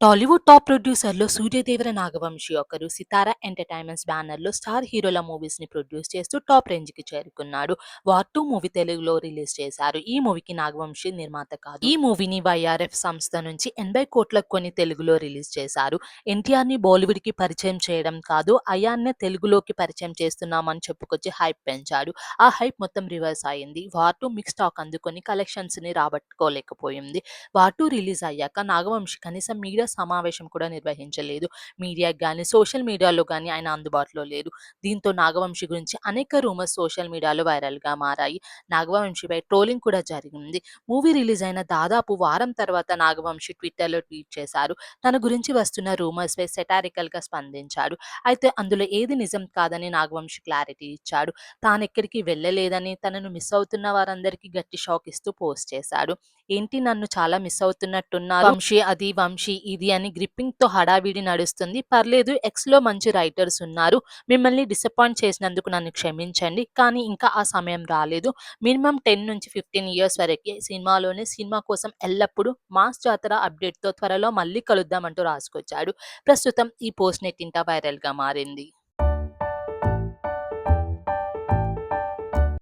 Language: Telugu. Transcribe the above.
టాలీవుడ్ టాప్ ప్రొడ్యూసర్లు సూర్యదేవర నాగవంశి ఒకరు. సితార ఎంటర్‌టైన్‌మెంట్స్ బ్యానర్‌లో స్టార్ హీరోల మూవీస్ని ప్రొడ్యూస్ చేస్తూ టాప్ రేంజ్కి చేరుకున్నాడు. 'వార్ టూ మూవీ తెలుగులో రిలీజ్ చేశారు. ఈ మూవీకి నాగవంశి నిర్మాత కాదు. ఈ మూవీని వైఆర్ఎఫ్ సంస్థ నుంచి 80 కోట్లకు కొని తెలుగులో రిలీజ్ చేశారు. ఎన్టీఆర్ని బాలీవుడ్కి పరిచయం చేయడం కాదు, అయాన్నే తెలుగులోకి పరిచయం చేస్తున్నామని చెప్పుకొచ్చి హైప్ పెంచాడు. ఆ హైప్ మొత్తం రివర్స్ అయింది. 'వార్ టూ మిక్స్ టాక్ అందుకొని కలెక్షన్స్ని రాబట్టుకోలేకపోయింది. 'వార్ టూ రిలీజ్ అయ్యాక నాగవంశి కనీసం మీడియా సమావేశం కూడా నిర్వహించలేదు. మీడియాకి కానీ సోషల్ మీడియాలో కానీ ఆయన అందుబాటులో లేరు. దీంతో నాగవంశి గురించి అనేక రూమర్స్ సోషల్ మీడియాలో వైరల్‌గా మారాయి. నాగవంశిపై ట్రోలింగ్ కూడా జరిగింది. మూవీ రిలీజ్ అయిన దాదాపు వారం తర్వాత నాగవంశి ట్విట్టర్‌లో ట్వీట్ చేశారు. తన గురించి వస్తున్న రూమర్స్‌పై సెటారికల్‌గా స్పందించాడు. అయితే అందులో ఏది నిజం కాదని నాగవంశి క్లారిటీ ఇచ్చాడు. తానెక్కడికి వెళ్ళలేదని, తనను మిస్ అవుతున్న వారందరికీ గట్టి షాక్ ఇస్తూ పోస్ట్ చేశాడు. ఏంటి నన్ను చాలా మిస్ అవుతున్నట్టున్నారు వంశీ అది, వంశీ ఇది అని గ్రిప్పింగ్‌తో హడావిడి నడుస్తుంది. పర్లేదు ఎక్స్‌లో మంచి రైటర్స్ ఉన్నారు. మిమ్మల్ని డిసప్పాయింట్ చేసినందుకు నన్ను క్షమించండి. కానీ ఇంకా ఆ సమయం రాలేదు. మినిమమ్ 10-15 ఇయర్స్ వరకే సినిమాలోనే సినిమా కోసం ఎల్లప్పుడూ మాస్ జాతర అప్డేట్‌తో త్వరలో మళ్ళీ కలుద్దాం అంటూ రాసుకొచ్చాడు. ప్రస్తుతం ఈ పోస్ట్ నెట్టింట వైరల్‌గా మారింది.